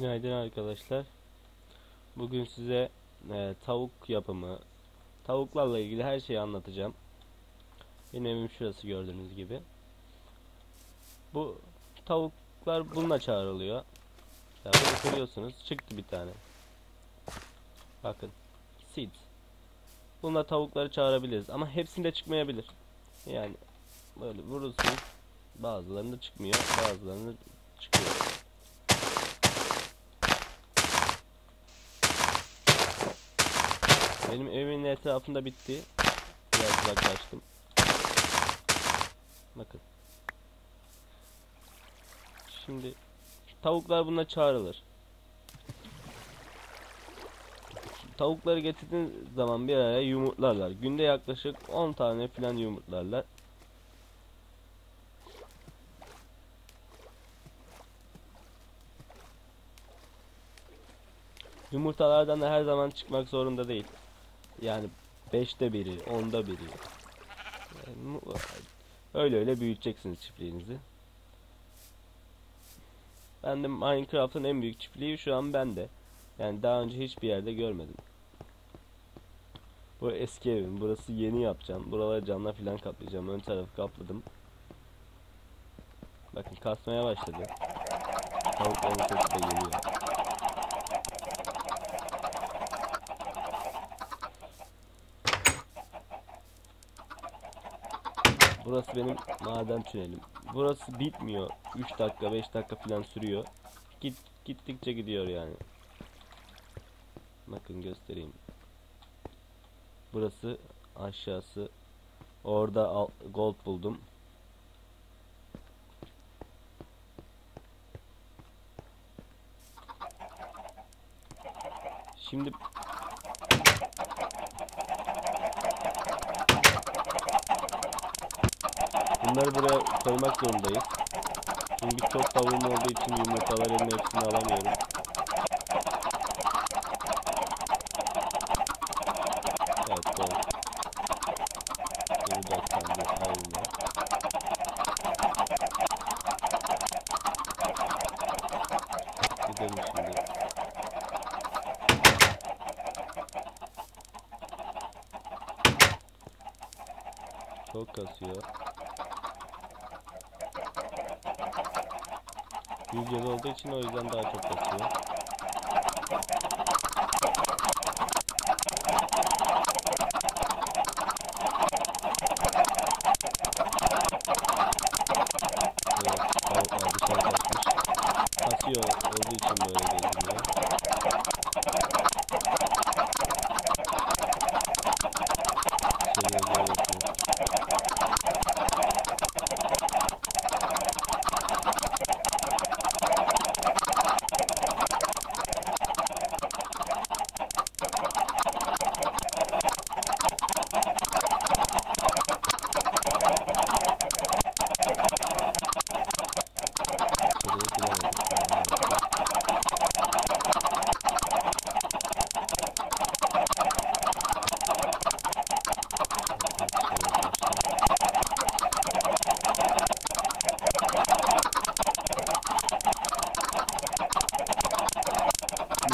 Günaydın arkadaşlar. Bugün size e, tavuk yapımı, tavuklarla ilgili her şeyi anlatacağım. Benim evim şurası gördüğünüz gibi. Bu tavuklar bununla çağrılıyor. Ya bunu görüyorsunuz. Çıktı bir tane. Bakın. Seed. Bununla tavukları çağırabiliriz ama hepsinde çıkmayabilir. Yani böyle vurursunuz. Bazılarında çıkmıyor, bazılarında çıkıyor. Benim evimin etrafında bitti. Biraz uzaklaştım. Bakın. Şimdi tavuklar buna çağrılır. Tavukları getirdiğiniz zaman bir araya yumurtlarlar. Günde yaklaşık 10 tane falan yumurtlarlar. Yumurtalardan da her zaman çıkmak zorunda değil. Yani 5'te biri, 10'da biri. Yani öyle öyle büyüteceksiniz çiftliğinizi. Ben de Minecraft'ın en büyük çiftliği şu an bende. Yani daha önce hiçbir yerde görmedim. Bu eski evim. Burası yeni yapacağım. Buraları camla filan kaplayacağım. Ön tarafı kapladım. Bakın kasmaya başladı. Tavukların sesi de geliyor. Burası benim maden tünelim. Burası bitmiyor. 3 dakika 5 dakika falan sürüyor. Git gittikçe gidiyor yani. Bakın göstereyim. Burası aşağısı. Orada gold buldum. Şimdi Bunları buraya koymak zorundayız. Çünkü çok tavuğum olduğu için yumurtaların hepsini alamıyorum. Evet doğru. Burada kendi haline. Gidelim şimdi. Çok kasıyor. Yüz olduğu için o yüzden daha çok kasıyor. Evet, tavuklar dışarı kaçmış. Kasıyor olduğu için böyle geziniyor. İçeriye doğru yapıyor. İçeriye giremedik.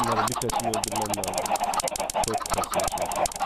Bunları birkaçını öldürmem lazım. Çok kasıyor çünkü.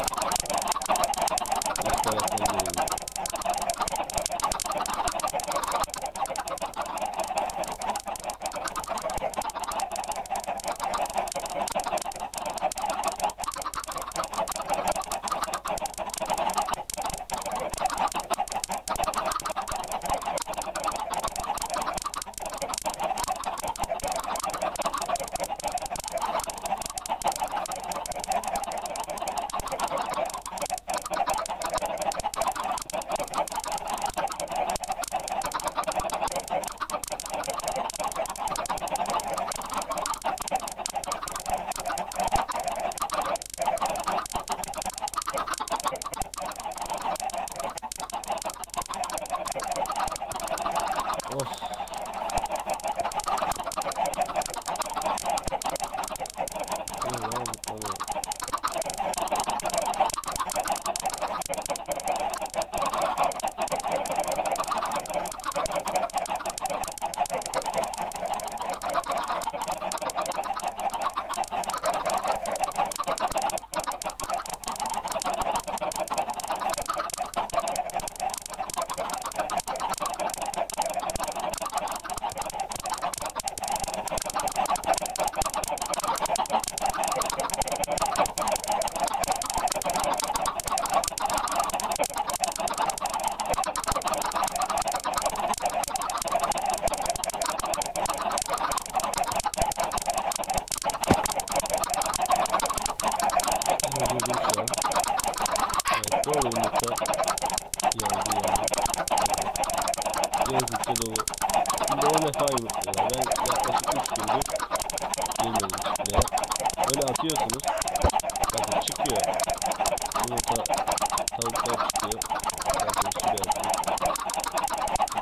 Gezdikçe dolu. Şimdi o defa yumurtluyorlar. Ben yaklaşık 3 gündür girmedim içine. Böyle atıyorsunuz. Bakın çıkıyor. Yumurta tavuklar çıkıyor. Bakın şuraya atıyor.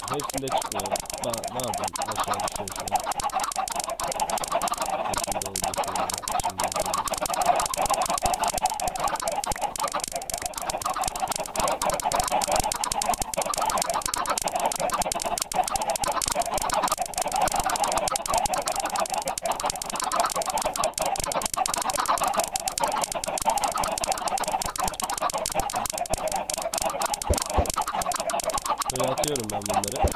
Hepsinde çıkmıyor. Ba bazen aşağı düşüyor şu an. Böyle atıyorum ben bunları.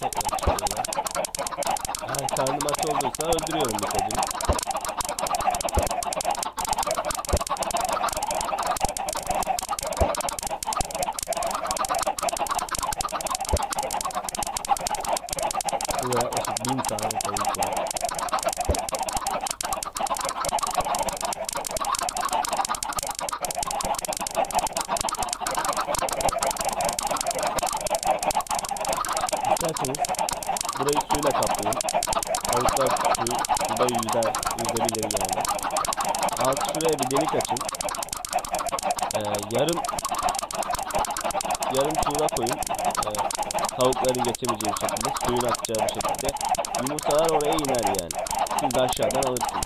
Tekrar çıkıyorlar. Eğer karnım aç olduysa öldürüyorum birkaçını. Burada yaklaşık bin tane tavuk var. Kaplayın. Tavuklar su, suda yüzer, yüzebilir yani. Alt şuraya bir delik açın. Ee, yarım yarım tuğla koyun. Ee, tavukların geçemeyeceği şekilde, suyun akacağı bir şekilde. Yumurtalar oraya iner yani. Siz aşağıdan alırsınız.